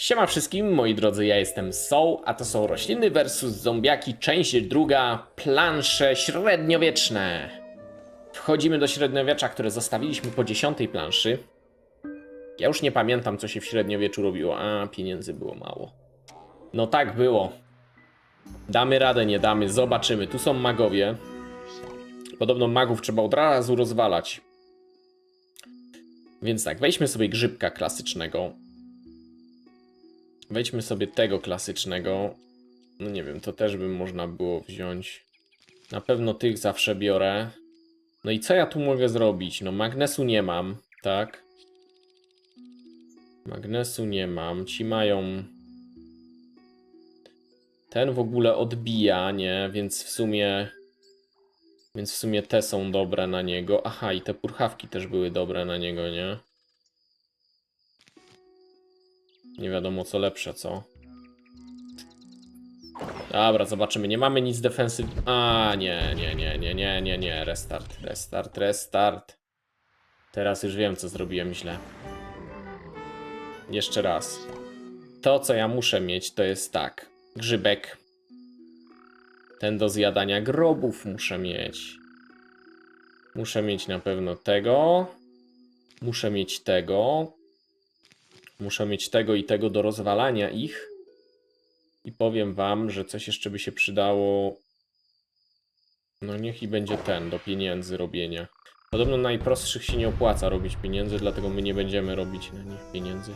Siema wszystkim, moi drodzy, ja jestem Soul, a to są rośliny versus zombiaki, część druga, plansze średniowieczne. Wchodzimy do średniowiecza, które zostawiliśmy po dziesiątej planszy. Ja już nie pamiętam, co się w średniowieczu robiło, a pieniędzy było mało. No tak było. Damy radę, nie damy, zobaczymy. Tu są magowie. Podobno magów trzeba od razu rozwalać. Więc tak, weźmy sobie grzybka klasycznego. Wejdźmy sobie tego klasycznego. No nie wiem, to też by można było wziąć. Na pewno tych zawsze biorę. No i co ja tu mogę zrobić? No magnesu nie mam, tak? Magnesu nie mam. Ci mają... Ten w ogóle odbija, nie? Więc w sumie... Więc w sumie te są dobre na niego. Aha, i te purchawki też były dobre na niego, nie? Nie wiadomo co lepsze, co? Dobra, zobaczymy. Nie mamy nic defensyw... A, nie, nie, nie, nie, nie, nie, nie. Restart, restart, restart. Teraz już wiem, co zrobiłem źle. Jeszcze raz. To, co ja muszę mieć, to jest tak. Grzybek. Ten do zjadania grobów muszę mieć. Muszę mieć na pewno tego. Muszę mieć tego. Muszę mieć tego i tego do rozwalania ich. I powiem wam, że coś jeszcze by się przydało. No niech i będzie ten do pieniędzy robienia. Podobno najprostszych się nie opłaca robić pieniędzy, dlatego my nie będziemy robić na nich pieniędzy.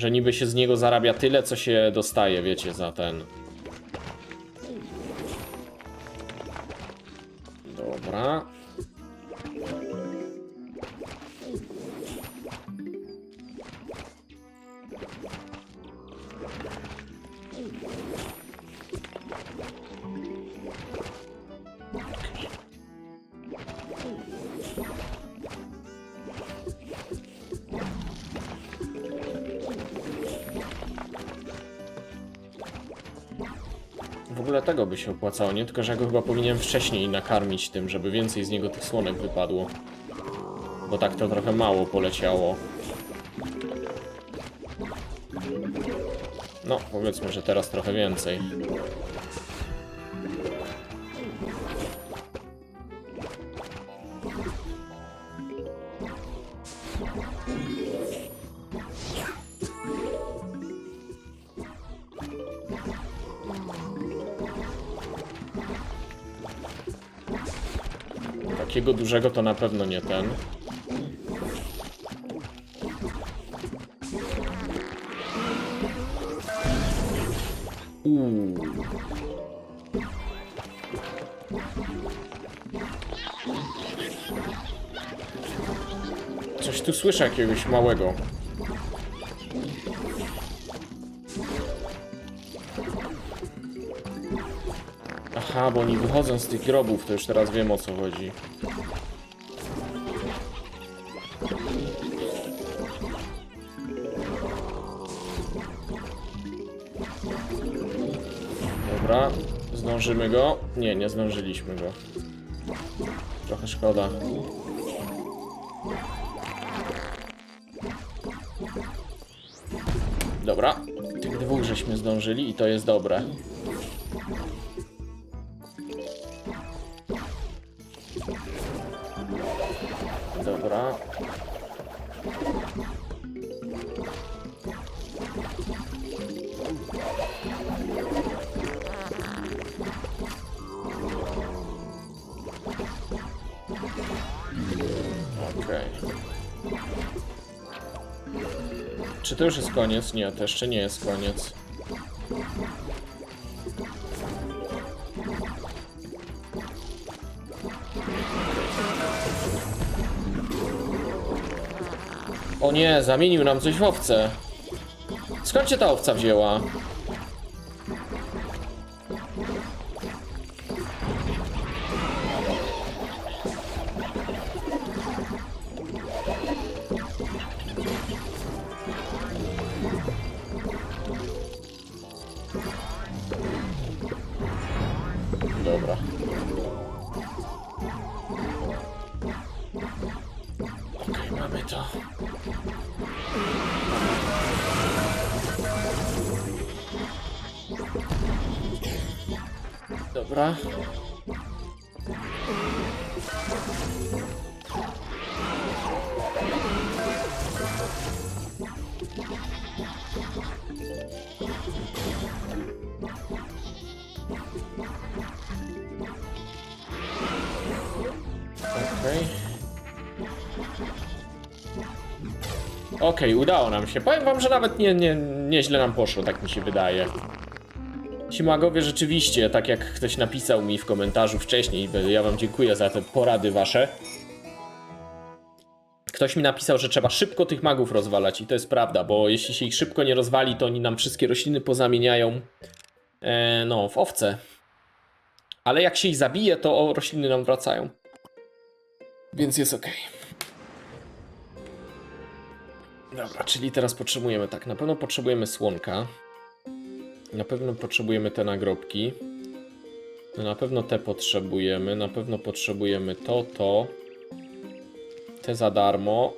Że niby się z niego zarabia tyle, co się dostaje, wiecie, za ten. By się opłacało, nie? Tylko, że ja go chyba powinienem wcześniej nakarmić tym, żeby więcej z niego tych słonek wypadło. Bo tak to trochę mało poleciało. No, powiedzmy, że teraz trochę więcej. Dużego to na pewno nie ten. Uuu. Coś tu słyszę jakiegoś małego. Aha, bo oni wychodzą z tych grobów, to już teraz wiem o co chodzi. Zdążymy go. Nie, nie zdążyliśmy go. Trochę szkoda. Dobra, tych dwóch żeśmy zdążyli i to jest dobre. To już jest koniec? Nie, to jeszcze nie jest koniec. O nie, zamienił nam coś w owce. Skąd się ta owca wzięła? Dobra. Okej. Okej, udało nam się. Powiem wam, że nawet nie, nie, nieźle nam poszło, tak mi się wydaje. Ci magowie rzeczywiście, tak jak ktoś napisał mi w komentarzu wcześniej, ja wam dziękuję za te porady wasze. Ktoś mi napisał, że trzeba szybko tych magów rozwalać i to jest prawda, bo jeśli się ich szybko nie rozwali, to oni nam wszystkie rośliny pozamieniają e, no, w owce. Ale jak się ich zabije, to rośliny nam wracają. Więc jest ok. Dobra, czyli teraz potrzebujemy tak, na pewno potrzebujemy słonka. Na pewno potrzebujemy te nagrobki. Na pewno te potrzebujemy, na pewno potrzebujemy to, to. Te za darmo.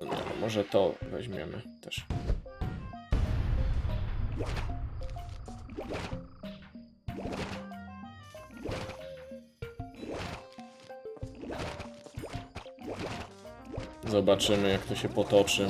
No, może to weźmiemy też. Zobaczymy jak to się potoczy.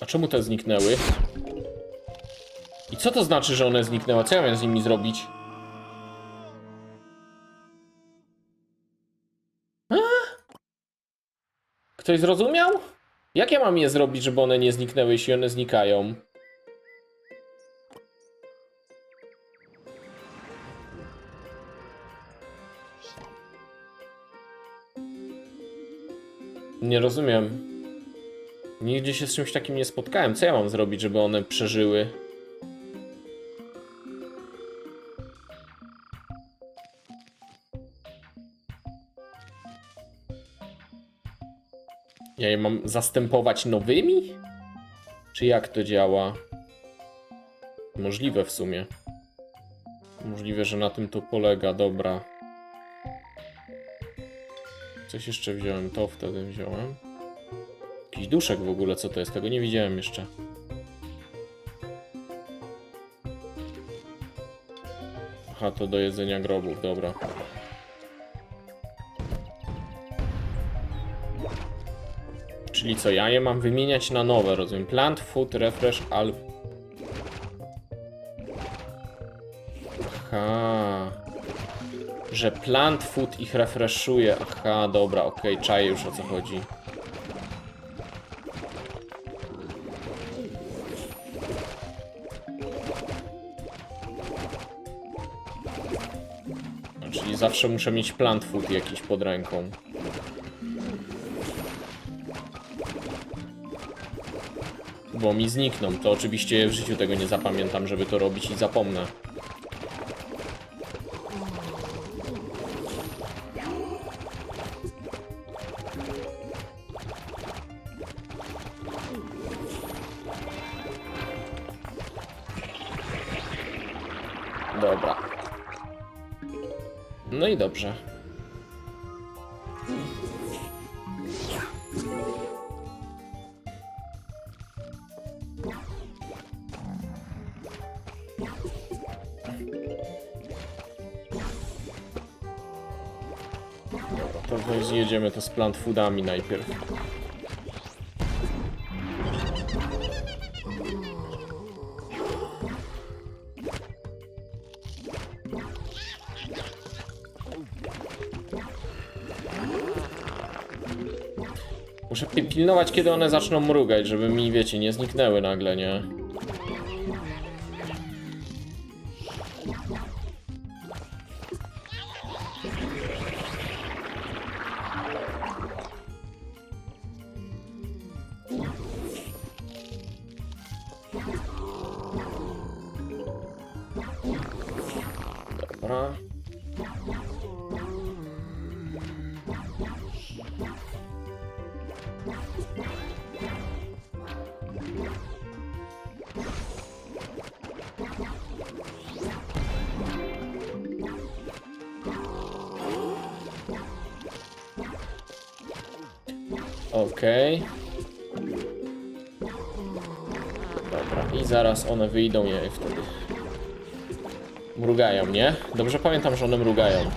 A czemu te zniknęły? I co to znaczy, że one zniknęły? Co ja miałem z nimi zrobić? Ktoś zrozumiał? Jak ja mam je zrobić, żeby one nie zniknęły, jeśli one znikają? Nie rozumiem. Nigdzie się z czymś takim nie spotkałem. Co ja mam zrobić, żeby one przeżyły? Ja je mam zastępować nowymi? Czy jak to działa? Możliwe w sumie. Możliwe, że na tym to polega, dobra. Coś jeszcze wziąłem, to wtedy wziąłem. Jakiś duszek w ogóle, co to jest? Tego nie widziałem jeszcze. Aha, to do jedzenia grobów, dobra. Czyli co, ja je mam wymieniać na nowe, rozumiem. Plant, food, refresh, al... Aha. Że plant food ich refreshuje. Aha, dobra, okej, czaję już o co chodzi. Zawsze muszę mieć plant food jakiś pod ręką. Bo mi znikną. To oczywiście w życiu tego nie zapamiętam, żeby to robić i zapomnę. Dobra. No i dobrze. To weź zjedziemy to z plant foodami najpierw. Muszę pi- pilnować, kiedy one zaczną mrugać, żeby mi, wiecie, nie zniknęły nagle, nie? Okej. Dobra, i zaraz one wyjdą je wtedy. Mrugają, nie? Dobrze pamiętam, że one mrugają.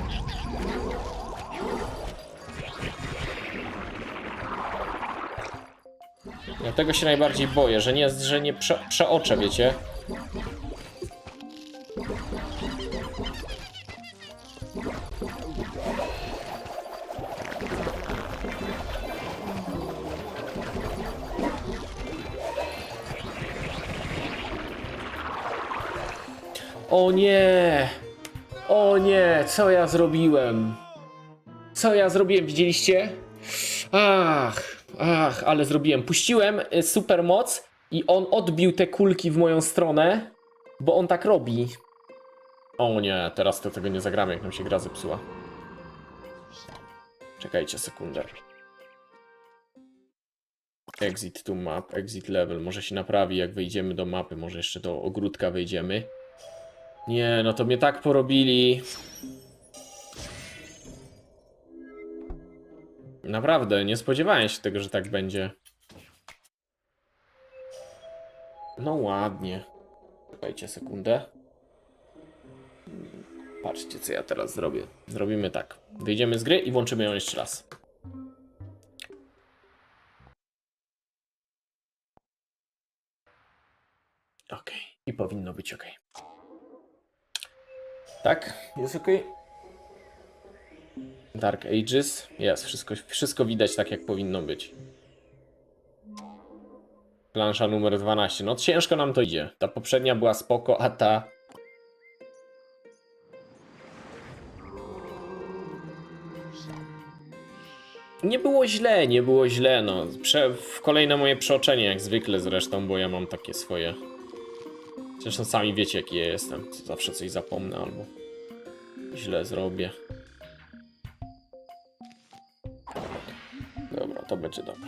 Ja tego się najbardziej boję, że nie, że nie prze, przeoczę, wiecie? O nie! O nie, co ja zrobiłem? Co ja zrobiłem, widzieliście? Ach, ach, ale zrobiłem. Puściłem y, supermoc i on odbił te kulki w moją stronę, bo on tak robi. O nie, teraz to tego nie zagramy, jak nam się gra zepsuła. Czekajcie sekundę. Exit to map, exit level. Może się naprawi, jak wejdziemy do mapy. Może jeszcze do ogródka wejdziemy. Nie, no to mnie tak porobili. Naprawdę, nie spodziewałem się tego, że tak będzie. No ładnie. Czekajcie sekundę. Patrzcie, co ja teraz zrobię. Zrobimy tak. Wyjdziemy z gry i włączymy ją jeszcze raz. Ok. I powinno być ok. Tak? Jest ok? Dark Ages. Jest, wszystko, wszystko widać tak, jak powinno być. Plansza numer 12. No ciężko nam to idzie. Ta poprzednia była spoko, a ta... Nie było źle, nie było źle, no. Prze w kolejne moje przeoczenie, jak zwykle zresztą, bo ja mam takie swoje... Zresztą sami wiecie, jaki ja jestem. Zawsze coś zapomnę albo źle zrobię. Dobra, to będzie dobre.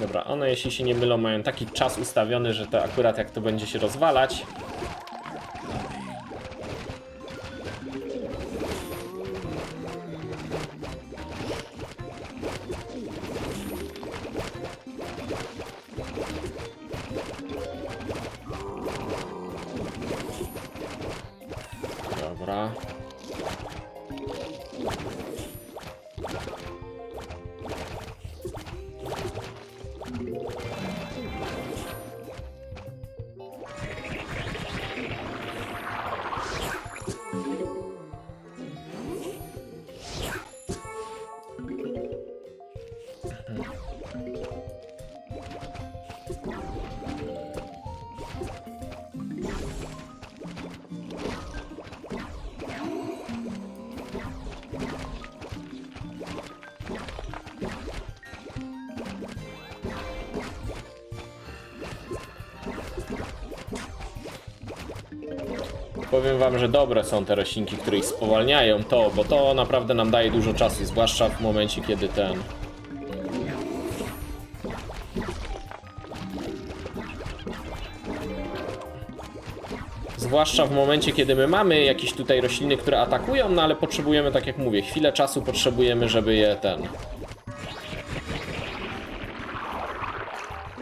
Dobra, one jeśli się nie mylą mają taki czas ustawiony, że to akurat jak to będzie się rozwalać. Powiem wam, że dobre są te roślinki, które ich spowalniają. To, bo to naprawdę nam daje dużo czasu, zwłaszcza w momencie, kiedy ten... Zwłaszcza w momencie, kiedy my mamy jakieś tutaj rośliny, które atakują, no ale potrzebujemy, tak jak mówię, chwilę czasu potrzebujemy, żeby je ten...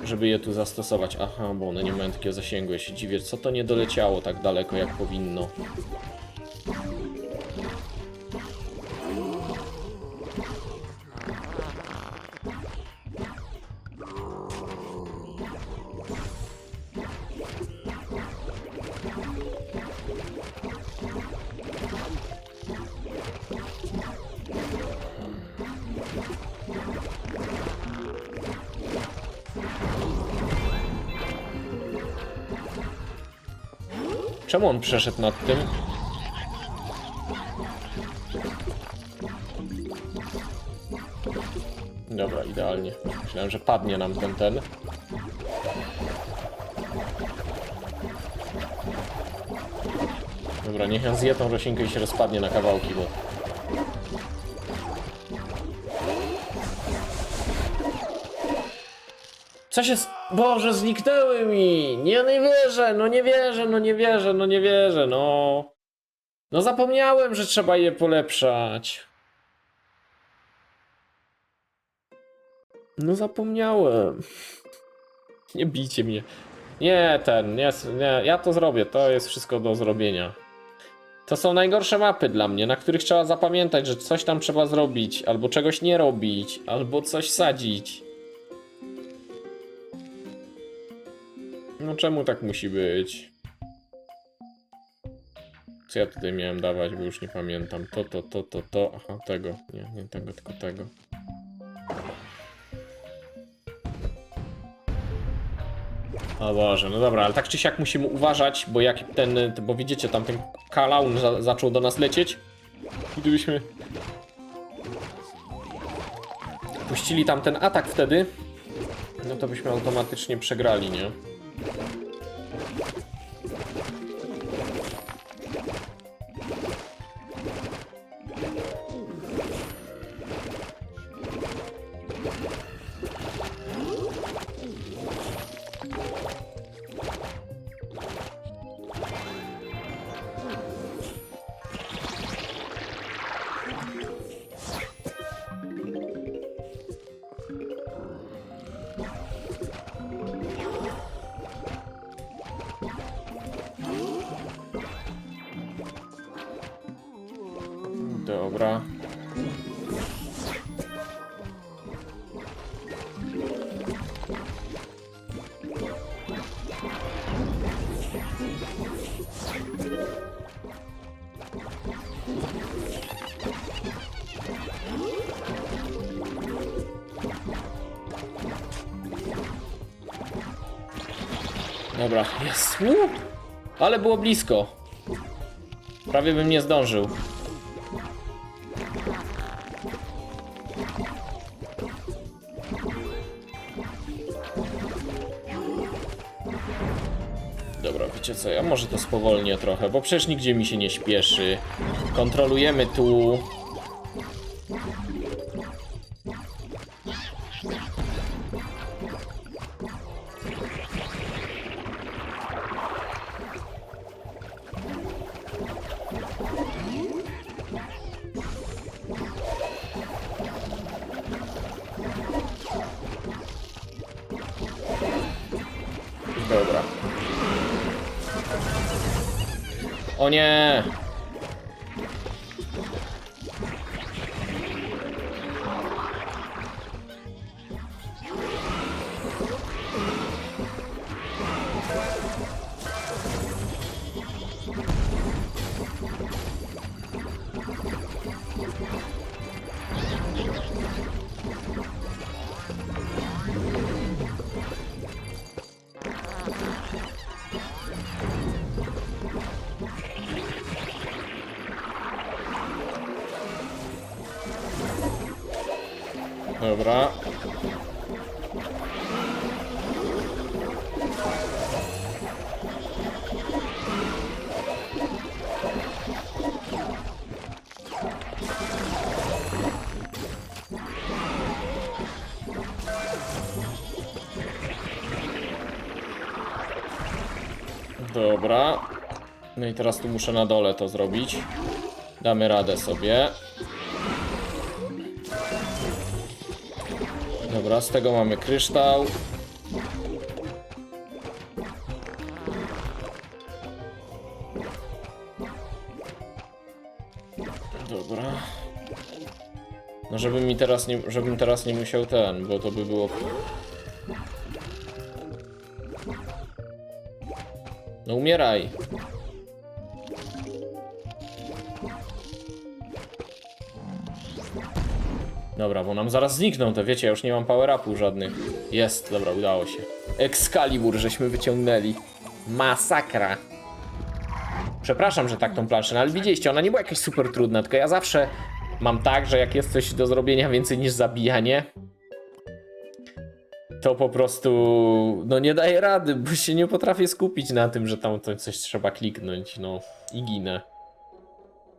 żeby je tu zastosować. Aha, bo one nie mają takiego zasięgu. Ja się dziwię, co to nie doleciało tak daleko, jak powinno. Czemu on przeszedł nad tym? Dobra, idealnie. Myślałem, że padnie nam ten ten. Dobra, niech on zje tą roślinkę i się rozpadnie na kawałki, bo... Co się... Boże, zniknęły mi! Nie, nie wierzę, no nie wierzę, no nie wierzę, no nie wierzę, no... No zapomniałem, że trzeba je polepszać. No zapomniałem. Nie bijcie mnie. Nie, ten, nie, nie, ja to zrobię, to jest wszystko do zrobienia. To są najgorsze mapy dla mnie, na których trzeba zapamiętać, że coś tam trzeba zrobić, albo czegoś nie robić, albo coś sadzić. No czemu tak musi być? Co ja tutaj miałem dawać, bo już nie pamiętam. To, to, to, to, to. Aha, tego. Nie, nie tego, tylko tego. O Boże, no dobra, ale tak czy siak musimy uważać, bo jak ten, bo widzicie, tam ten kalaun za, zaczął do nas lecieć. Gdybyśmy puścili tam ten atak wtedy, no to byśmy automatycznie przegrali, nie? Let's go. Dobra, jest. Uuu, ale było blisko. Prawie bym nie zdążył. Dobra, wiecie co, ja może to spowolnię trochę, bo przecież nigdzie mi się nie śpieszy. Kontrolujemy tu. Dobra. Dobra. No i teraz tu muszę na dole to zrobić. Damy radę sobie. Dobra, z tego mamy kryształ. Dobra. No żebym mi teraz nie, żebym teraz nie musiał ten, bo to by było... No umieraj. Dobra, bo nam zaraz znikną te, wiecie, ja już nie mam power-upu żadnych. Jest, dobra, udało się. Excalibur żeśmy wyciągnęli. Masakra. Przepraszam, że tak tą planszę, no ale widzieliście, ona nie była jakaś super trudna, tylko ja zawsze mam tak, że jak jest coś do zrobienia więcej niż zabijanie, to po prostu no nie daję rady, bo się nie potrafię skupić na tym, że tam to coś trzeba kliknąć, no i ginę.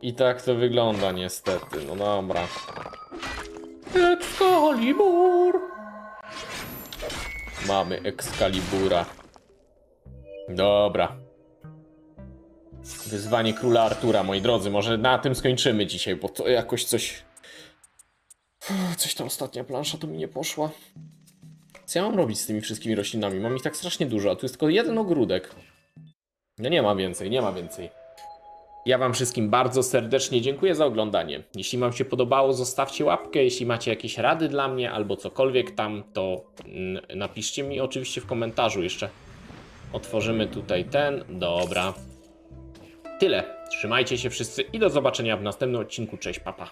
I tak to wygląda niestety, no dobra. Excalibur! Mamy Excalibura. Dobra. Wyzwanie króla Artura, moi drodzy. Może na tym skończymy dzisiaj, bo to jakoś coś. Coś ta ostatnia plansza to mi nie poszła. Co ja mam robić z tymi wszystkimi roślinami? Mam ich tak strasznie dużo, a tu jest tylko jeden ogródek. No nie ma więcej, nie ma więcej. Ja Wam wszystkim bardzo serdecznie dziękuję za oglądanie. Jeśli Wam się podobało, zostawcie łapkę. Jeśli macie jakieś rady dla mnie albo cokolwiek tam, to mm, napiszcie mi oczywiście w komentarzu jeszcze. Otworzymy tutaj ten. Dobra. Tyle. Trzymajcie się wszyscy i do zobaczenia w następnym odcinku. Cześć, papa.